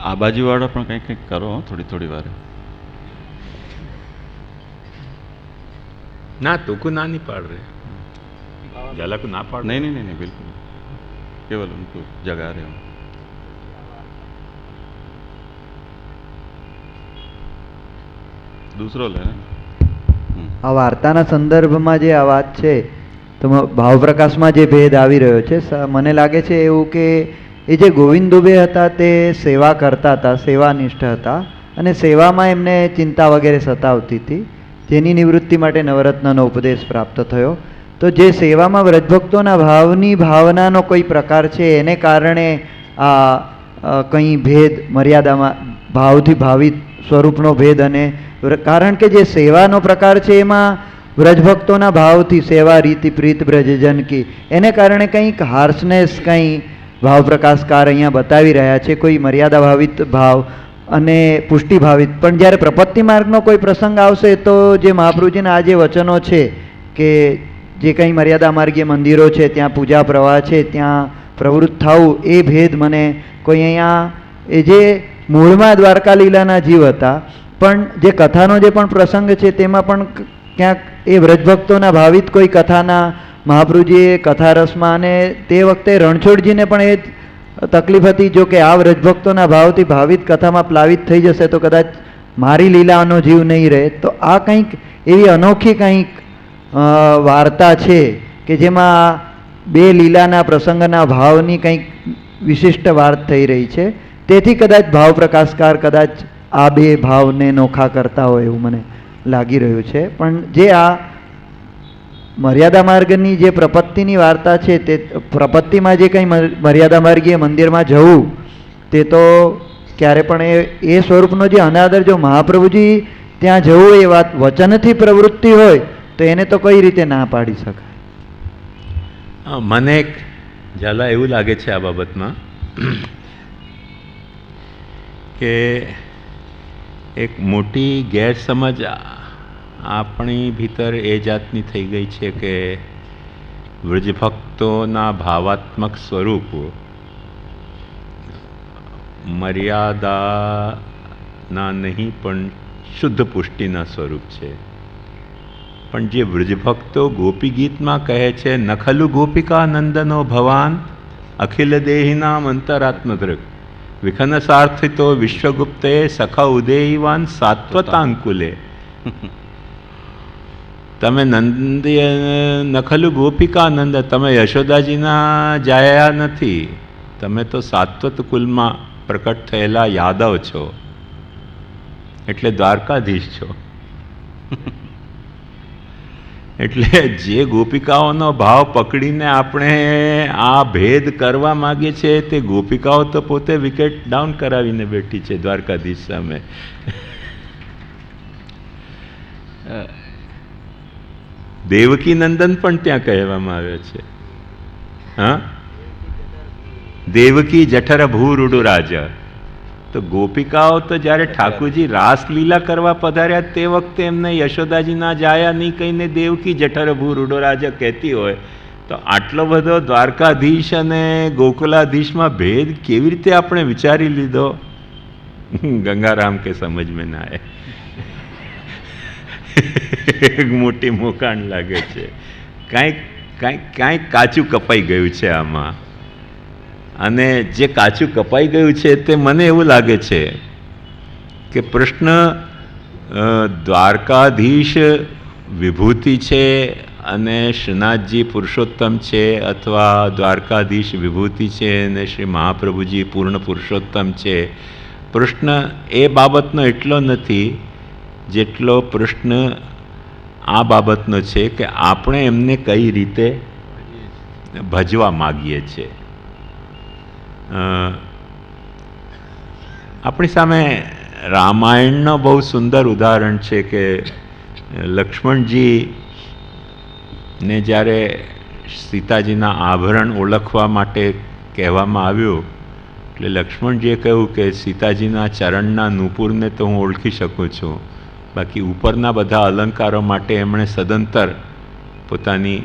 આ બાજુવાળા પણ કંઈક કંઈક કરો હો, થોડી થોડી વાર ना तुको ना नहीं पढ़ रहे ज्यादा को ना पढ़ नहीं नहीं नहीं नहीं बिल्कुल केवल उनको जगा रहे हो दूसरो ले ना हम्म, આ વાર્તાના સંદર્ભમાં જે આ વાત છે તો ભાવપ્રકાશમાં જે ભેદ આવી રહ્યો છે મને લાગે છે એવું કે એ જે ગોવિંદ દુબે હતા તે સેવા કરતા હતા, સેવાનિષ્ઠ હતા અને સેવામાં એમને ચિંતા વગેરે સતાવતી હતી. જેની નિવૃત્તિ માટે નવરત્નનો ઉપદેશ પ્રાપ્ત થયો. તો જે સેવામાં વ્રજભક્તોના ભાવની ભાવનાનો કોઈ પ્રકાર છે, એને કારણે આ કંઈ ભેદ મર્યાદામાં, ભાવથી ભાવિત સ્વરૂપનો ભેદ અને કારણ કે જે સેવાનો પ્રકાર છે એમાં વ્રજભક્તોના ભાવથી સેવા રીતિ પ્રીત બ્રજજન કી. એને કારણે કંઈક હાર્શનેસ, કંઈ ભાવ પ્રકાશકાર અહીંયા બતાવી રહ્યા છે. કોઈ મર્યાદા ભાવિત ભાવ અને પુષ્ટિભાવિત. પણ જ્યારે પ્રપત્તિ માર્ગનો કોઈ પ્રસંગ આવશે તો જે મહાપ્રભુજીના આ જે વચનો છે કે જે કંઈ મર્યાદા માર્ગીય મંદિરો છે, ત્યાં પૂજા પ્રવાહ છે, ત્યાં પ્રવૃત્ત થવું એ ભેદ મને કોઈ અહીંયા એ જે મૂળમાં દ્વારકા લીલાના જીવ હતા, પણ જે કથાનો જે પણ પ્રસંગ છે તેમાં પણ ક્યાંક એ વ્રજભક્તોના ભાવિત કોઈ કથાના મહાપ્રભુજીએ કથા રસમાં અને તે વખતે રણછોડજીને પણ એ તકલીફ હતી. જો કે આ વ્રજભક્તોના ભાવથી ભાવિત કથામાં પ્લાવિત થઈ જશે તો કદાચ મારી લીલાનો જીવ નહીં રહે. તો આ કંઈક એવી અનોખી કંઈક વાર્તા છે કે જેમાં બે લીલાના પ્રસંગના ભાવની કંઈક વિશિષ્ટ વાત થઈ રહી છે. તેથી કદાચ ભાવ પ્રકાશકાર કદાચ આ બે ભાવને નોખા કરતા હોય એવું મને લાગી રહ્યું છે. પણ જે આ મર્યાદા માર્ગની જે પ્રપત્તિની વાર્તા છે, તે પ્રપત્તિમાં જે કંઈ મર્યાદા માર્ગીય મંદિરમાં જવું, તે તો ક્યારે પણ એ એ સ્વરૂપનો જે અનાદર, જો મહાપ્રભુજી ત્યાં જવું, એ વાત વચનથી પ્રવૃત્તિ હોય, તો એને તો કઈ રીતે ના પાડી શકાય? મને એક ઝાલા એવું લાગે છે આ બાબતમાં, કે એક મોટી ગેરસમજ આપણી ભીતર એ જાતની થઈ ગઈ છે કે વ્રજભક્તોના ભાવાત્મક સ્વરૂપ મર્યાદાના નહીં, પણ શુદ્ધ પુષ્ટિના સ્વરૂપ છે. પણ જે વ્રજભક્તો ગોપી ગીતમાં કહે છે, નખલુ ગોપિકા નંદનો ભવાન, અખિલ દેહિનામ અંતરાત્મદૃક વિખન સાર્થિતો વિશ્વગુપ્તે સખા ઉદેયવાન સાત્વતાંકુલે તમે નંદી નખલુ ગોપિકા નંદ તમે યશોદાજીના જાયા નથી તમે તો સાત્વત કુલમાં પ્રકટ થયેલા યાદવ છો એટલે દ્વારકાધીશ છો એટલે જે ગોપિકાઓનો ભાવ પકડીને આપણે આ ભેદ કરવા માગીએ છીએ, તે ગોપિકાઓ તો પોતે વિકેટ ડાઉન કરાવીને બેઠી છે દ્વારકાધીશ સામે. દેવકી નંદન પણ ત્યાં કહેવામાં આવ્યો છે. હા? દેવકી જઠર ભૂરુડુ રાજા તો ગોપિકાઓ તો જ્યારે ઠાકોરજી રાસલીલા કરવા પધાર્યા તે વખતે એમને યશોદાજી ના જાયા નહીં કહીને દેવકી જઠર ભૂરુડો રાજા કહેતી હોય, તો આટલો બધો દ્વારકાધીશ અને ગોકુલાધીશમાં ભેદ કેવી રીતે આપણે વિચારી લીધો? ગંગારામ કે સમજ મેં ના એક મોટી મોકાણ લાગે છે. કાંઈક કાંઈક કાંઈક કાચું કપાઈ ગયું છે આમાં. અને જે કાચું કપાઈ ગયું છે તે મને એવું લાગે છે કે પ્રશ્ન દ્વારકાધીશ વિભૂતિ છે અને શ્રીનાથજી પુરુષોત્તમ છે અથવા દ્વારકાધીશ વિભૂતિ છે અને શ્રી મહાપ્રભુજી પૂર્ણ પુરુષોત્તમ છે? પ્રશ્ન એ બાબતનો એટલો નથી જેટલો પ્રશ્ન આ બાબતનો છે કે આપણે એમને કઈ રીતે ભજવા માગીએ છીએ. આપણી સામે રામાયણનો બહુ સુંદર ઉદાહરણ છે કે લક્ષ્મણજી ને જ્યારે સીતાજીના આભરણ ઓળખવા માટે કહેવામાં આવ્યું, એટલે લક્ષ્મણજીએ કહ્યું કે સીતાજીના ચરણના નૂપુરને તો હું ઓળખી શકું છું. બાકી ઉપરના બધા અલંકારો માટે એમણે સદંતર પોતાની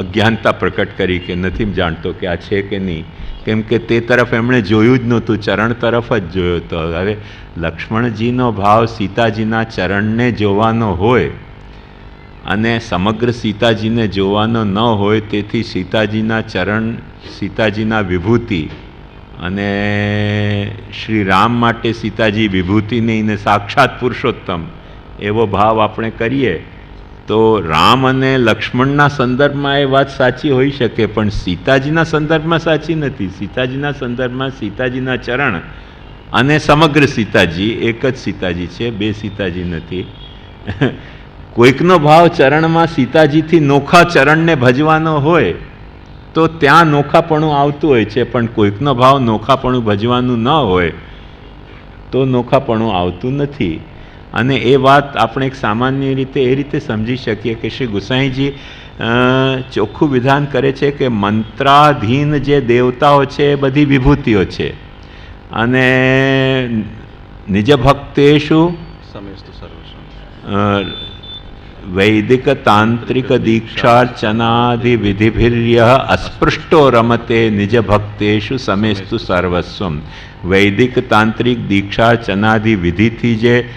અજ્ઞાનતા પ્રકટ કરી કે નથી જાણતો કે આ છે કે નહીં. કેમ કે તે તરફ એમણે જોયું જ નહોતું, ચરણ તરફ જ જોયો હતો હવે લક્ષ્મણજીનો ભાવ સીતાજીના ચરણને જોવાનો હોય અને સમગ્ર સીતાજીને જોવાનો ન હોય, તેથી સીતાજીના ચરણ, સીતાજીના વિભૂતિ અને શ્રી રામ માટે સીતાજી વિભૂતિ નહીં ને સાક્ષાત પુરુષોત્તમ એવો ભાવ આપણે કરીએ. તો રામ અને લક્ષ્મણના સંદર્ભમાં એ વાત સાચી હોઈ શકે, પણ સીતાજીના સંદર્ભમાં સાચી નથી. સીતાજીના સંદર્ભમાં સીતાજીના ચરણ અને સમગ્ર સીતાજી, એક જ સીતાજી છે, બે સીતાજી નથી. કોઈકનો ભાવ ચરણમાં સીતાજીથી નોખા ચરણને ભજવાનો હોય, તો ત્યાં નોખાપણું આવતું હોય છે, પણ કોઈકનો ભાવ નોખાપણું ભજવાનું ન હોય, તો નોખાપણું આવતું નથી. અને એ વાત આપણે એક સામાન્ય રીતે એ રીતે સમજી શકીએ કે શ્રી ગુસાઈજી ચોખ્ખું વિધાન કરે છે કે મંત્રાધીન જે દેવતાઓ છે એ બધી વિભૂતિઓ છે. અને નિજ ભક્તેશુ વૈદિક તાંત્રિક દીક્ષાર્ચનાદિ વિધિભિર્ય અસ્પૃષ્ટો રમતે નિજ ભક્તેશુ સમેસ્તુ સર્વસ્વમ. વૈદિક તાંત્રિક દીક્ષાર્ચનાદિ વિધિથી જે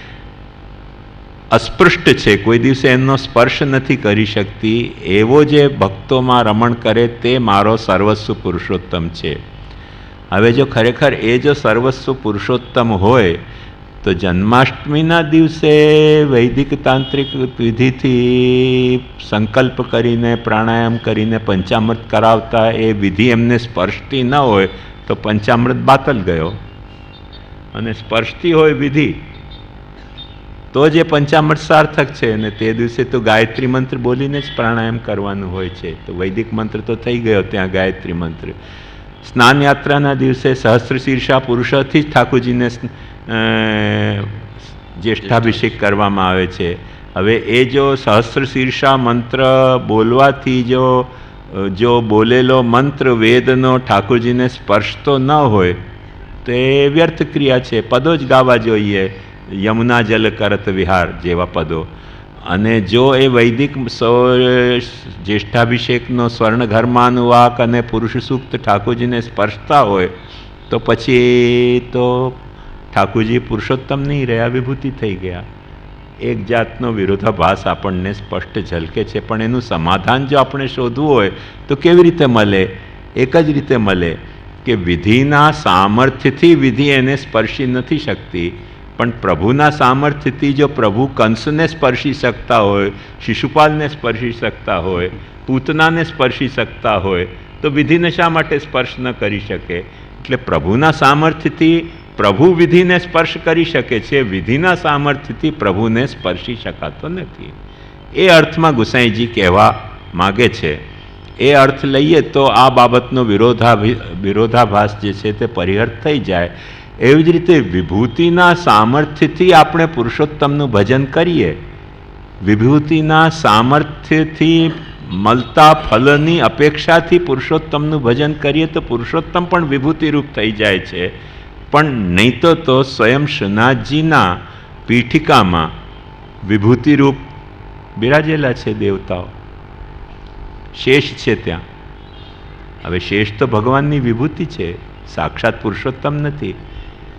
અસ્પૃષ્ટ છે. કોઈ દિવસે એમનો સ્પર્શ નથી કરી શકતી. એવો જે ભક્તોમાં રમણ કરે તે મારો સર્વસ્વ પુરુષોત્તમ છે. હવે જો ખરેખર એ જો સર્વસ્વ પુરુષોત્તમ હોય, તો જન્માષ્ટમીના દિવસે વૈદિક તાંત્રિક વિધિથી સંકલ્પ કરીને, પ્રાણાયામ કરીને પંચામૃત કરાવતા એ વિધિ એમને સ્પર્શતી ન હોય, તો પંચામૃત બાતલ ગયો. અને સ્પર્શતી હોય વિધિ તો જે પંચામૃત સાર્થક છે અને તે દિવસે તો ગાયત્રી મંત્ર બોલીને જ પ્રાણાયામ કરવાનું હોય છે. તો વૈદિક મંત્ર તો થઈ ગયો ત્યાં ગાયત્રી મંત્ર. સ્નાન યાત્રાના દિવસે સહસ્ત્ર શીર્ષા પુરુષોથી જ ઠાકોરજીને જ્યેષ્ઠાભિષેક કરવામાં આવે છે. હવે એ જો સહસ્ત્ર શીર્ષા મંત્ર બોલવાથી જો જો બોલેલો મંત્ર વેદનો ઠાકોરજીને સ્પર્શતો ન હોય, તો એ વ્યર્થ ક્રિયા છે. પદો જ ગાવા જોઈએ. યમુના જલ કરત વિહાર જેવા પદો. અને જો એ વૈદિક જ્યેષ્ઠાભિષેકનો સ્વર્ણ ઘરમાનુવાક અને પુરુષ સૂક્ત ઠાકોરજીને સ્પર્શતા હોય, તો પછી તો ઠાકોરજી પુરુષોત્તમ નહીં, રહ્યા વિભૂતિ થઈ ગયા. એક જાતનો વિરોધાભાસ આપણને સ્પષ્ટ ઝલકે છે, પણ એનું સમાધાન જો આપણે શોધવું હોય, તો કેવી રીતે મળે? એક જ રીતે મળે કે વિધિના સામર્થ્યથી વિધિ એને સ્પર્શી નથી શકતી. પણ પ્રભુના સામર્થ્યથી જો પ્રભુ કંસને સ્પર્શી શકતા હોય, શિશુપાલને સ્પર્શી શકતા હોય, પૂતનાને સ્પર્શી શકતા હોય, તો વિધિને શા માટે સ્પર્શ ન કરી શકે? એટલે પ્રભુના સામર્થ્યથી પ્રભુ વિધિને સ્પર્શ કરી શકે છે, વિધિના સામર્થ્યથી પ્રભુને સ્પર્શી શકાતો નથી. એ અર્થમાં ગુસાઈજી કહેવા માગે છે, એ અર્થ લઈએ તો આ બાબતનો વિરોધાભિ, વિરોધાભાસ જે છે તે પરિહર્ત થઈ જાય. એવી જ રીતે વિભૂતિના સામર્થ્યથી આપણે પુરુષોત્તમનું ભજન કરીએ. વિભૂતિના સામર્થ્યથી મળતા ફલની અપેક્ષાથી પુરુષોત્તમનું ભજન કરીએ તો પુરુષોત્તમ પણ વિભૂતિરૂપ થઈ જાય છે. પણ નહીં તો તો સ્વયં શ્રીનાથજીના પીઠિકામાં વિભૂતિરૂપ બિરાજેલા છે દેવતાઓ. શેષ છે ત્યાં. હવે શેષ તો ભગવાનની વિભૂતિ છે. સાક્ષાત પુરુષોત્તમ નથી.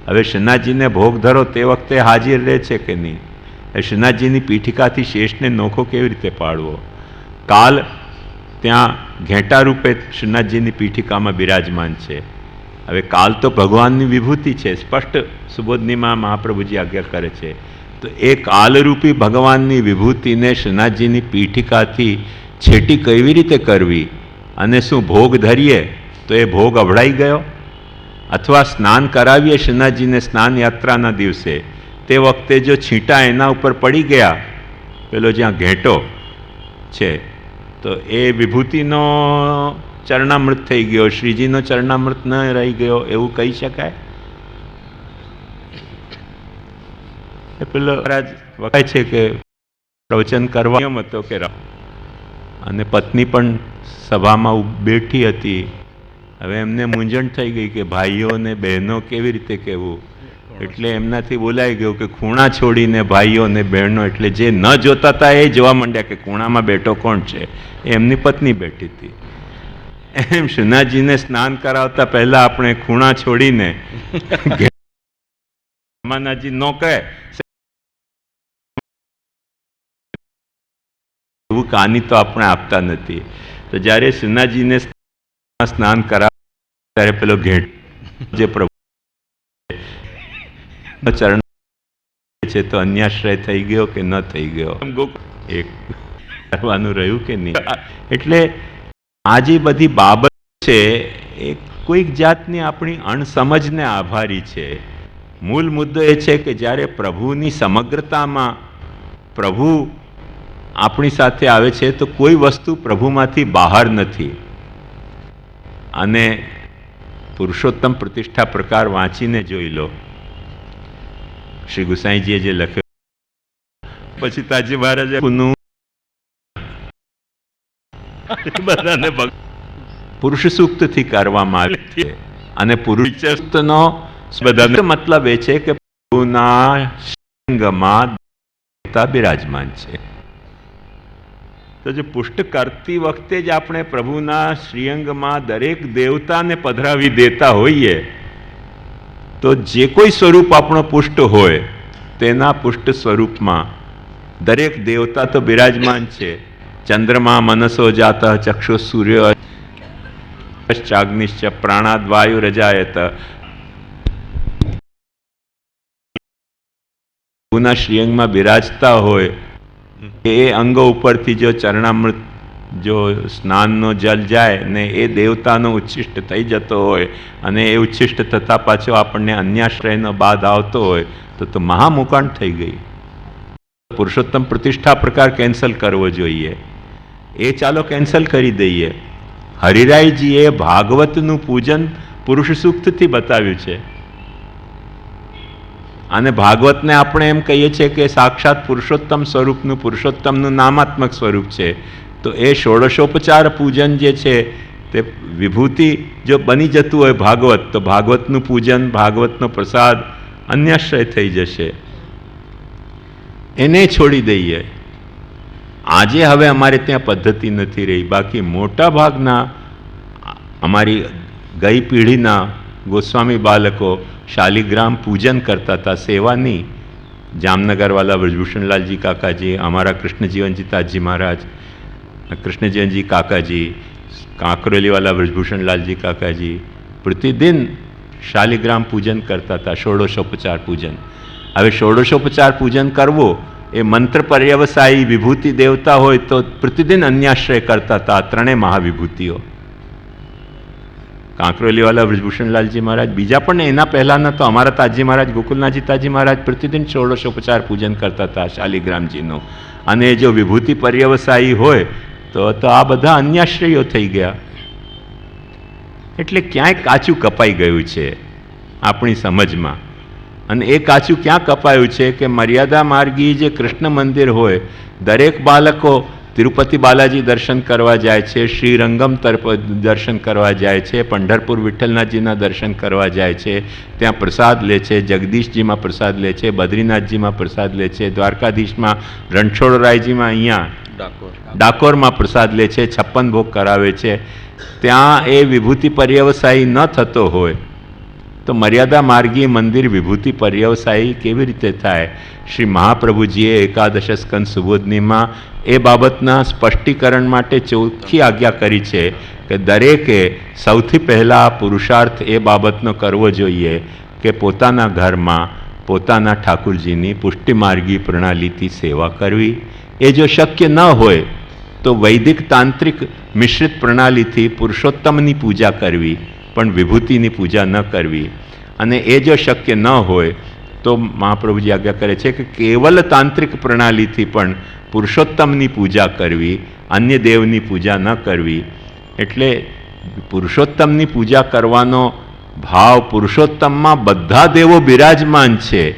હવે શનાજીને ભોગ ધરો તે વખતે હાજર રહે છે કે નહીં? એ શ્રીનાથજીની પીઠિકાથી શેષને નોખો કેવી રીતે પાડવો? કાલ ત્યાં ઘેટા રૂપે શ્રીનાથજીની પીઠિકામાં બિરાજમાન છે. હવે કાલ તો ભગવાનની વિભૂતિ છે. સ્પષ્ટ સુબોધનીમાં મહાપ્રભુજી આજ્ઞા કરે છે. તો એ કાલરૂપી ભગવાનની વિભૂતિને શ્રીનાથજીની પીઠિકાથી છેટી કેવી રીતે કરવી? અને શું ભોગ ધરીએ? તો એ ભોગ અભડાઈ ગયો? અથવા સ્નાન કરાવીએ શ્રીનાથજીને સ્નાન યાત્રાના દિવસે, તે વખતે જો છીંટા એના ઉપર પડી ગયા, પેલો જ્યાં ઘેટો છે, તો એ વિભૂતિનો ચરણામૃત થઈ ગયો, શ્રીજીનો ચરણામૃત ન રહી ગયો, એવું કહી શકાય? એ પેલો રાજ વખાય છે કે પ્રવચન કરવા નિયમ હતો કે અને પત્ની પણ સભામાં બેઠી હતી. હવે એમને મૂંઝવણ થઈ ગઈ કે ભાઈઓ ને બહેનો કેવી રીતે કહેવું? એટલે એમનાથી બોલાઈ ગયું કે ખૂણા છોડીને ભાઈઓ ને બહેનો, એટલે જે ન જોતા હતા એ જોવા માંડ્યા કે ખૂણામાં બેઠો કોણ છે? એમની પત્ની બેઠી હતી એમ સુનાજીને સ્નાન કરાવતા પહેલા આપણે ખૂણા છોડીને માનાજી નો કહે. એવું કાની તો આપણે આપતા નથી. તો જ્યારે સુનાજીને સ્નાન કરાવ ત્યારે પેલો ઘેટ જે પ્રભુ ચરણ છે તો અન્યાશ્રય થઈ ગયો કે ન થઈ ગયો? એક કરવાનું રહ્યું કે નહીં? એટલે આ જે બધી બાબત છે એ કોઈક જાતની આપણી અણસમજને આભારી છે. મૂળ મુદ્દો એ છે કે જ્યારે પ્રભુની સમગ્રતામાં પ્રભુ આપણી સાથે આવે છે તો કોઈ વસ્તુ પ્રભુમાંથી બહાર નથી. અને પુરુષોત્તમ પ્રતિષ્ઠા પ્રકાર વાંચીને જોઈ લો. શ્રી ગુસાઈજીએ જે લખ્યું, પછી તાજી મહારાજે બધાને પુરુષ સૂક્તથી કરવામાં આવે છે અને પુરુષ નો બધાને મતલબ એ છે કે બિરાજમાન છે. તો જે પુષ્ટ કરતી વખતે જ આપણે પ્રભુના શ્રીઅંગમાં દરેક દેવતાને પધરાવી દેતા હોઈએ, તો જે કોઈ સ્વરૂપ આપણો પુષ્ટ હોય, તેના પુષ્ટ સ્વરૂપમાં દરેક દેવતા તો બિરાજમાન છે. ચંદ્રમા મનસો જાત, ચક્ષુ સૂર્ય ચાગ્નિશ્ચ પ્રાણાદ વાયુ રજાયત. પ્રભુના શ્રીઅંગમાં બિરાજતા હોય એ અંગો ઉપરથી જો ચરણામૃત, જો સ્નાનનો જલ જાય ને એ દેવતાનો ઉચ્છિષ્ટ થઈ જતો હોય અને એ ઉચ્છિષ્ટ થતાં પાછો આપણને અન્યાશ્રયનો બાદ આવતો હોય, તો તો મહામુકાંડ થઈ ગઈ. પુરુષોત્તમ પ્રતિષ્ઠા પ્રકાર કેન્સલ કરવો જોઈએ. એ ચાલો કેન્સલ કરી દઈએ. હરિરાયજીએ ભાગવતનું પૂજન પુરુષ સૂક્તથી બતાવ્યું છે. અને ભાગવતને આપણે એમ કહીએ છીએ કે સાક્ષાત પુરુષોત્તમ સ્વરૂપનું પુરુષોત્તમનું નામાત્મક સ્વરૂપ છે. તો એ ષોડશોપચાર પૂજન જે છે, તે વિભૂતિ જો બની જતું હોય ભાગવત, તો ભાગવતનું પૂજન, ભાગવતનો પ્રસાદ અન્યાશ્રય થઈ જશે. એને છોડી દઈએ. આજે હવે અમારે ત્યાં પદ્ધતિ નથી રહી. બાકી મોટા ભાગના અમારી ગઈ પેઢીના ગોસ્વામી બાળકો શાલિગ્રામ પૂજન કરતા હતા સેવાની. જામનગરવાલા બ્રજભૂષણલાલજી કાકાજી, અમારા કૃષ્ણજીવનજી તાજી મહારાજ, કૃષ્ણજીવનજી કાકાજી, કાંકરોલીવાલા બ્રજભૂષણલાલજી કાકાજી પ્રતિદિન શાલિગ્રામ પૂજન કરતા હતા, ષોડશોપચાર પૂજન. હવે ષોડશોપચાર પૂજન કરવું એ મંત્ર પર્યવસાયી વિભૂતિ દેવતા હોય તો પ્રતિદિન અન્યાશ્રય કરતા હતા ત્રણેય મહાવિભૂતિઓ. કાંકરોલીવાલા બ્રિજભૂષણલાલજી મહારાજ, બીજા પણ એના પહેલાંના તો અમારા તાજી મહારાજ, ગોકુલનાથજી તાજી મહારાજ પ્રતિદિન ષોડશોપચાર પૂજન કરતા હતા શાલિગ્રામજીનું. અને જો વિભૂતિ પર્યવસાયી હોય, તો તો આ બધા અન્યાશ્રયો થઈ ગયા. એટલે ક્યાંય કાચું કપાઈ ગયું છે આપણી સમજમાં. અને એ કાચું ક્યાં કપાયું છે કે મર્યાદા માર્ગી જે કૃષ્ણ મંદિર હોય, દરેક બાળકો તિરુપતિ બાલાજી દર્શન કરવા જાય છે, શ્રીરંગમ તરફ દર્શન કરવા જાય છે, પંઢરપુર વિઠ્ઠલનાથજીના દર્શન કરવા જાય છે, ત્યાં પ્રસાદ લે છે, જગદીશજીમાં પ્રસાદ લે છે, બદ્રીનાથજીમાં પ્રસાદ લે છે, દ્વારકાધીશમાં રણછોડરાયજીમાં અહીંયા ડાકોર ડાકોરમાં પ્રસાદ લે છે, છપ્પન ભોગ કરાવે છે. ત્યાં એ વિભૂતિ પર્યવસાયી ન થતો હોય તો મર્યાદા માર્ગીય મંદિર વિભૂતિ પર્યવસાયી કેવી રીતે થાય? શ્રી મહાપ્રભુજીએ એકાદશ સ્કંદ સુબોધનીમાં એ બાબતના સ્પષ્ટીકરણ માટે ચોખ્ખી આજ્ઞા કરી છે કે દરેકે સૌથી પહેલાં પુરુષાર્થ એ બાબતનો કરવો જોઈએ કે પોતાના ઘરમાં પોતાના ઠાકુરજીની પુષ્ટિમાર્ગી પ્રણાલીથી સેવા કરવી. એ જો શક્ય ન હોય તો વૈદિક તાંત્રિક મિશ્રિત પ્રણાલીથી પુરુષોત્તમની પૂજા કરવી. પણ વિભૂતિની પૂજા ન કરવી. અને એ જો શક્ય ન હોય, તો મહાપ્રભુજી આજ્ઞા કરે છે કે કેવલ તાંત્રિક પ્રણાલીથી પણ પુરુષોત્તમની પૂજા કરવી, અન્ય દેવની પૂજા ન કરવી. એટલે પુરુષોત્તમની પૂજા કરવાનો ભાવ પુરુષોત્તમમાં બધા દેવો બિરાજમાન છે.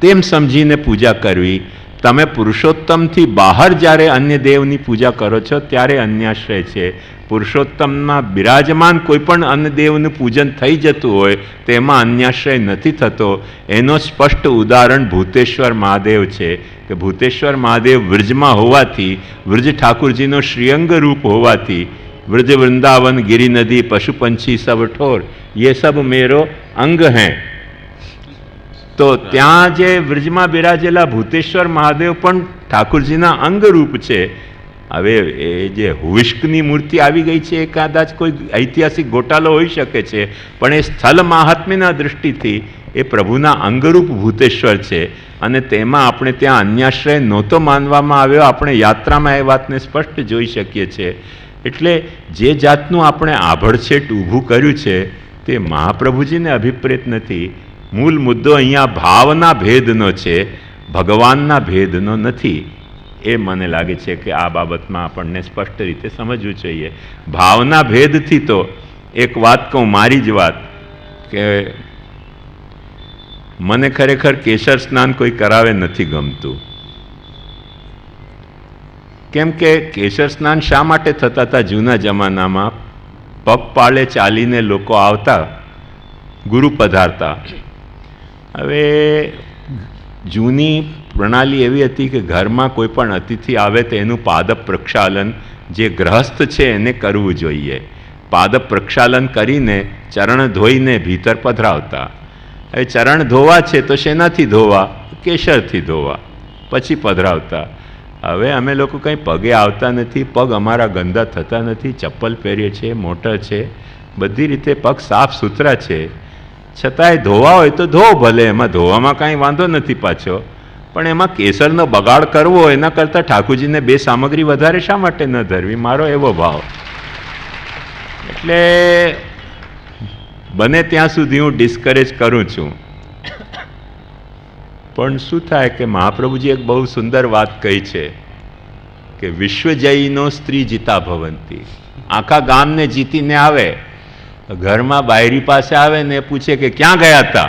તેમ સમજીને પૂજા કરવી. તમે પુરુષોત્તમથી બહાર જ્યારે અન્ય દેવની પૂજા કરો છો, ત્યારે અન્યાશ્રય છે. પુરુષોત્તમમાં બિરાજમાન કોઈ પણ અન્નદેવનું પૂજન થઈ જતું હોય, તેમાં અન્યાશ્રય નથી થતો. એનો સ્પષ્ટ ઉદાહરણ ભૂતેશ્વર મહાદેવ છે કે ભૂતેશ્વર મહાદેવ વ્રજમાં હોવાથી, વ્રજ ઠાકુરજીનો શ્રીઅંગ રૂપ હોવાથી, વ્રજ વૃંદાવન, ગિરી નદી, પશુપંછી, સબ ઠોર, યે સબ મેરો અંગ હૈ. તો ત્યાં જે વ્રજમાં બિરાજેલા ભૂતેશ્વર મહાદેવ પણ ઠાકુરજીના અંગ રૂપ છે. હવે એ જે હુવિષ્કની મૂર્તિ આવી ગઈ છે, એ કદાચ કોઈ ઐતિહાસિક ગોટાલો હોઈ શકે છે, પણ એ સ્થળ મહાત્મ્યના દૃષ્ટિથી એ પ્રભુના અંગરૂપ ભૂતેશ્વર છે. અને તેમાં આપણે ત્યાં અન્યાશ્રય નહોતો માનવામાં આવ્યો, આપણે યાત્રામાં એ વાતને સ્પષ્ટ જોઈ શકીએ છીએ એટલે જે જાતનું આપણે આભડછેટ ઊભું કર્યું છે, તે મહાપ્રભુજીને અભિપ્રેત નથી. મૂળ મુદ્દો અહીંયા ભાવના ભેદનો છે, ભગવાનના ભેદનો નથી. એ મને લાગે છે કે આ બાબતમાં આપણને સ્પષ્ટ રીતે સમજવું જોઈએ. ભાવના ભેદથી તો એક વાત કહું, મારી જ વાત, કે મને ખરેખર કેસર સ્નાન કોઈ કરાવે નથી ગમતું. કેમ કે કેસર સ્નાન શા માટે થતા હતા? જૂના જમાનામાં પગપાળે ચાલીને લોકો આવતા, ગુરુ પધારતા. હવે જૂની પ્રણાલી એવી હતી કે ઘરમાં કોઈ પણ અતિથિ આવે તો એનું પાદપ પ્રક્ષાલન જે ગ્રહસ્થ છે એને કરવું જોઈએ. પાદપ પ્રક્ષાલન કરીને ચરણ ધોઈને ભીતર પધરાવતા. હવે ચરણ ધોવા છે તો શેનાથી ધોવા? કેસરથી ધોવા. પછી પધરાવતા. હવે અમે લોકો કંઈ પગે આવતા નથી, પગ અમારા ગંદા થતા નથી, ચપ્પલ પહેરીએ છીએ, મોટર છે, બધી રીતે પગ સાફ સુથરા છે. છતાંય ધોવા હોય તો ધો ભલે, એમાં ધોવામાં કાંઈ વાંધો નથી પાછો. પણ એમાં કેસરનો બગાડ કરવો એના કરતાં ઠાકુરજીને બે સામગ્રી વધારે શા માટે ન ધરવી? મારો એવો ભાવ. એટલે બને ત્યાં સુધી હું ડિસ્કરેજ કરું છું. પણ શું થાય કે મહાપ્રભુજી એક બહુ સુંદર વાત કહી છે કે વિશ્વજયીનો સ્ત્રી જીતા ભવંતી. આખા ગામને જીતીને આવે, ઘરમાં બાયરી પાસે આવે ને પૂછે કે ક્યાં ગયા હતા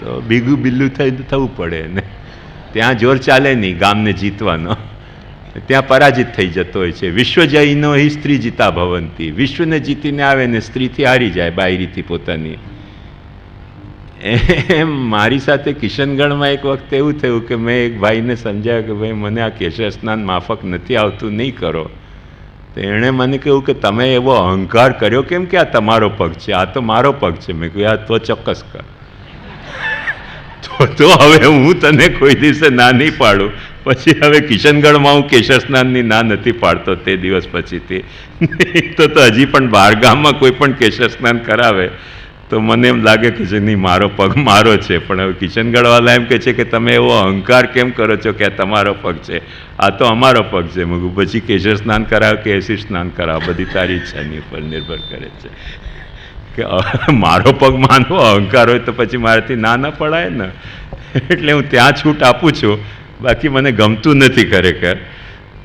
તો બીગું બિલ્લું થઈ થવું પડે ને ત્યાં જોર ચાલે નહીં ગામને જીતવાનો. ત્યાં પરાજિત થઈ જતો હોય છે. વિશ્વજયીનો હિ સ્ત્રી જીતા ભવંતી. વિશ્વને જીતીને આવે ને સ્ત્રીથી હારી જાય બાયરીથી પોતાની. એમ મારી સાથે કિશનગઢમાં એક વખત એવું થયું કે મેં એક ભાઈને સમજાવ્યું કે ભાઈ, મને આ કેશર સ્નાન માફક નથી આવતું, નહીં કરો. તો એણે મને કહ્યું કે તમે એવો અહંકાર કર્યો કેમ કે આ તમારો પગ છે? આ તો મારો પગ છે. મેં કહ્યું, આ તો ચોક્કસ કર. તો તો હવે હું તને કોઈ દિવસે ના નહીં પાડું. પછી હવે કિશનગઢમાં હું કેશર સ્નાનની ના નથી પાડતો તે દિવસ પછીથી તો. તો હજી પણ બહાર ગામમાં કોઈ પણ કેશર સ્નાન કરાવે, તો મને એમ લાગે કે જે નહીં, મારો પગ મારો છે. પણ હવે કિશનગઢવાલા એમ કહે છે કે તમે એવો અહંકાર કેમ કરો છો કે આ તમારો પગ છે? આ તો અમારો પગ છે. મગું પછી કેશર સ્નાન કરાવ કે એસી સ્નાન કરાવ? બધી તારી ઈચ્છાની ઉપર નિર્ભર કરે છે. કે મારો પગ માનવો, અહંકાર હોય તો પછી મારાથી ના ના પડાય ને? એટલે હું ત્યાં છૂટ આપું છું. બાકી મને ગમતું નથી ખરેખર.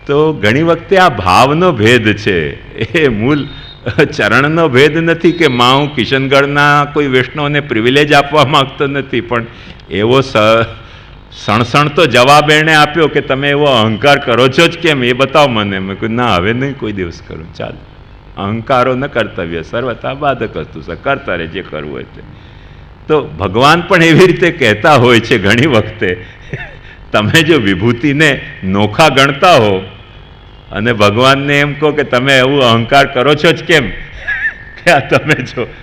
તો ઘણી વખતે આ ભાવનો ભેદ છે. એ મૂળ ચરણનો ભેદ નથી કે મા હું કિશનગઢના કોઈ વૈષ્ણવને પ્રિવિલેજ આપવા માંગતો નથી. પણ એવો સ સણસણતો જવાબ એણે આપ્યો કે તમે એવો અહંકાર કરો છો જ કેમ? એ બતાવો મને. મેં કહ્યું, ના, હવે નહીં કોઈ દિવસ કરું. ચાલ. અહંકારો ન કર્તવ્ય સર્વતા બાધક હતું છે કરતા રહે જે કરવું હોય તે. તો ભગવાન પણ એવી રીતે કહેતા હોય છે ઘણી વખતે, તમે જો વિભૂતિને નોખા ગણતા હો, અને ભગવાનને એમ કહો કે તમે એવું અહંકાર કરો છો જ કેમ? કે આ તમે છો.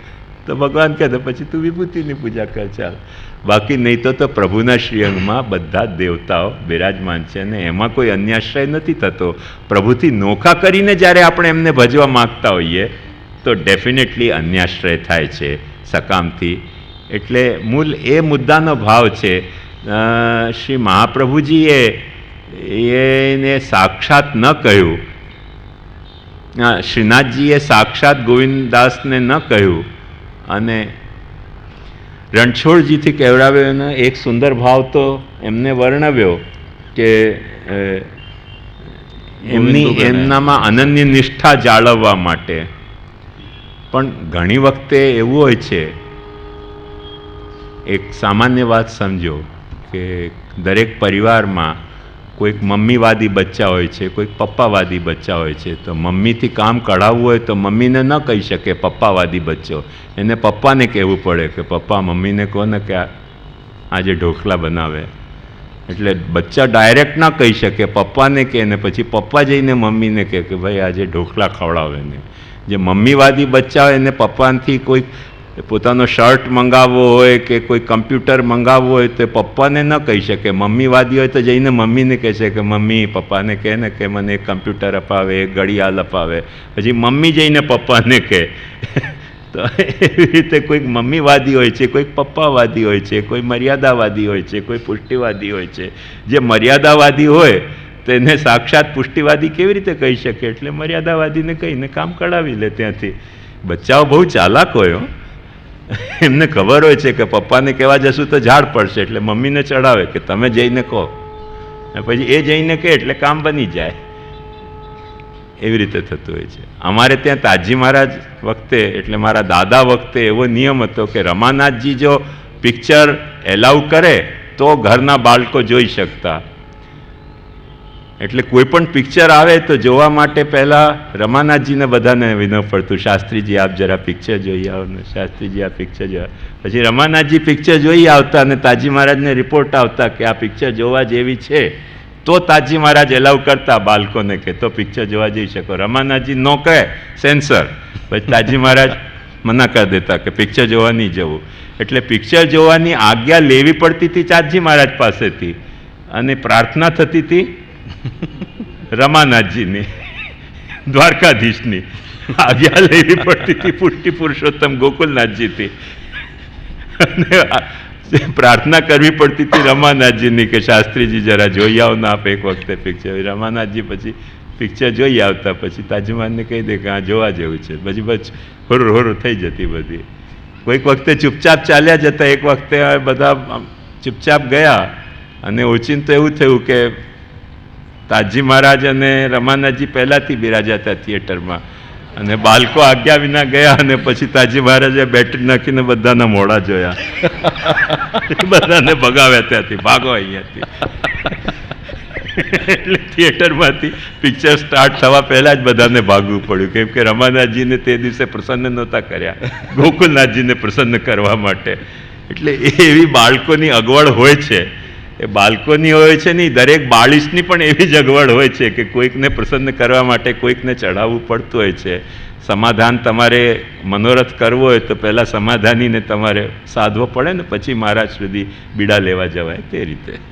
તો ભગવાન કહે તો પછી તું વિભૂતિની પૂજા કર, ચાલ. બાકી નહીં તો તો પ્રભુના શ્રીઅંગમાં બધા દેવતાઓ બિરાજમાન છે અને એમાં કોઈ અન્યાશ્રય નથી થતો. પ્રભુથી નોખા કરીને જ્યારે આપણે એમને ભજવા માગતા હોઈએ, તો ડેફિનેટલી અન્યાશ્રય થાય છે સકામથી. એટલે મૂળ એ મુદ્દાનો ભાવ છે શ્રી મહાપ્રભુજીએ એને સાક્ષાત ન કહ્યું. શ્રીનાથજીએ સાક્ષાત ગોવિંદદાસને ન કહ્યું. અને રણછોડજીથી કહેવડાવ્યો એનો એક સુંદર ભાવ તો એમને વર્ણવ્યો કે એમની એમનામાં અનન્ય નિષ્ઠા જાળવવા માટે. પણ ઘણી વખતે એવું હોય છે એક સામાન્ય વાત સમજો કે દરેક પરિવારમાં કોઈક મમ્મીવાદી બચ્ચા હોય છે, કોઈક પપ્પાવાદી બચ્ચા હોય છે, તો મમ્મીથી કામ કઢાવવું હોય તો મમ્મીને ન કહી શકે પપ્પાવાદી બચ્ચો. એને પપ્પાને કહેવું પડે કે, પપ્પા, મમ્મીને કહો ને કે આજે ઢોકળા બનાવે. એટલે બચ્ચા ડાયરેક્ટ ના કહી શકે, પપ્પાને કહે ને પછી પપ્પા જઈને મમ્મીને કહે કે, ભાઈ, આજે ઢોકળા ખવડાવે ને. જે મમ્મીવાદી બચ્ચા હોય એને પપ્પાથી કોઈક પોતાનો શર્ટ મંગાવવો હોય કે કોઈ કમ્પ્યુટર મંગાવવું હોય તો પપ્પાને ન કહી શકે. મમ્મીવાદી હોય તો જઈને મમ્મીને કહેશે કે મમ્મી, પપ્પાને કહે ને કે મને કમ્પ્યુટર અપાવે ઘડિયાળ અપાવે. પછી મમ્મી જઈને પપ્પાને કહે. તો એવી રીતે કોઈક મમ્મીવાદી હોય છે, કોઈક પપ્પાવાદી હોય છે, કોઈ મર્યાદાવાદી હોય છે, કોઈ પુષ્ટિવાદી હોય છે. જે મર્યાદાવાદી હોય તેને સાક્ષાત પુષ્ટિવાદી કેવી રીતે કહી શકે? એટલે મર્યાદાવાદીને કહીને કામ કઢાવી લે ત્યાંથી. બચ્ચાઓ બહુ ચાલાક હોય. એમને ખબર હોય છે કે પપ્પાને કહેવા જશું તો ઝાડ પડશે, એટલે મમ્મીને ચડાવે કે તમે જઈને કહો. પછી એ જઈને કહે એટલે કામ બની જાય. એવી રીતે થતું હોય છે. અમારે ત્યાં તાજી મહારાજ વખતે, એટલે મારા દાદા વખતે એવો નિયમ હતો કે રમાનાથજી જો પિક્ચર એલાઉ કરે, તો ઘરના બાળકો જોઈ શકતા. એટલે કોઈ પણ પિક્ચર આવે તો જોવા માટે પહેલાં રમાનાથજીને બધાને વિનવ પડતું શાસ્ત્રીજી, આપ જરા પિક્ચર જોઈ આવો ને. શાસ્ત્રીજી, આ પિક્ચર જોવા પછી રમાનાથજી પિક્ચર જોઈ આવતા અને તાજી મહારાજને રિપોર્ટ આવતા કે આ પિક્ચર જોવા જેવી છે, તો તાજી મહારાજ એલાવ કરતા બાળકોને કે તો પિક્ચર જોવા જઈ શકો. રમાનાથજી ન કહે સેન્સર પછી તાજી મહારાજ મના કરી દેતા કે પિક્ચર જોવા નહીં જવું. એટલે પિક્ચર જોવાની આજ્ઞા લેવી પડતી હતી ચાંદજી મહારાજ પાસેથી. અને પ્રાર્થના થતી હતી રમાનાથજીની, દ્વારકાધીશની. આજ્ઞા લેવી પડતી હતી પુષ્ટિ પુરુષોત્તમ ગોકુલનાથજીથી. અને પ્રાર્થના કરવી પડતી હતી રમાનાથજીની કે શાસ્ત્રીજી જરા જોઈ આવો ને આપ એક વખતે પિક્ચર રમાનાથજી પછી પિક્ચર જોઈ આવતા પછી તાજમાનને કહી દે કે આ જોવા જેવું છે. પછી બસ હોર હોરું થઈ જતી બધી. કોઈક વખતે ચૂપચાપ ચાલ્યા જતા, એક વખતે બધા ચૂપચાપ ગયા. અને ઓચિંતો એવું થયું કે તાજી મહારાજ અને રમાનાથજી પહેલાંથી બિરાજા હતા થિયેટરમાં. અને બાળકો આજ્ઞા વિના ગયા અને પછી તાજી મહારાજે બેટરી નાખીને બધાના મોડા જોયા. બધાને ભગાવ્યા ત્યાંથી, ભાગો અહીંયાથી. એટલે થિયેટરમાંથી પિક્ચર સ્ટાર્ટ થવા પહેલાં જ બધાને ભાગવું પડ્યું. કેમ કે રમાનાથજીને તે દિવસે પ્રસન્ન નહોતા કર્યા. ગોકુલનાથજીને પ્રસન્ન કરવા માટે. એટલે એવી બાળકોની અગવડ હોય છે. એ બાળકોની હોય છે નહીં દરેક બાળીશની પણ એવી જ અગવડ હોય છે કે કોઈકને પ્રસન્ન કરવા માટે કોઈકને ચઢાવવું પડતું હોય છે. સમાધાન તમારે મનોરથ કરવો હોય તો પહેલાં સમાધાનીને તમારે સાધવો પડે ને, પછી મહારાજ સુધી બીડા લેવા જવાય, તે રીતે.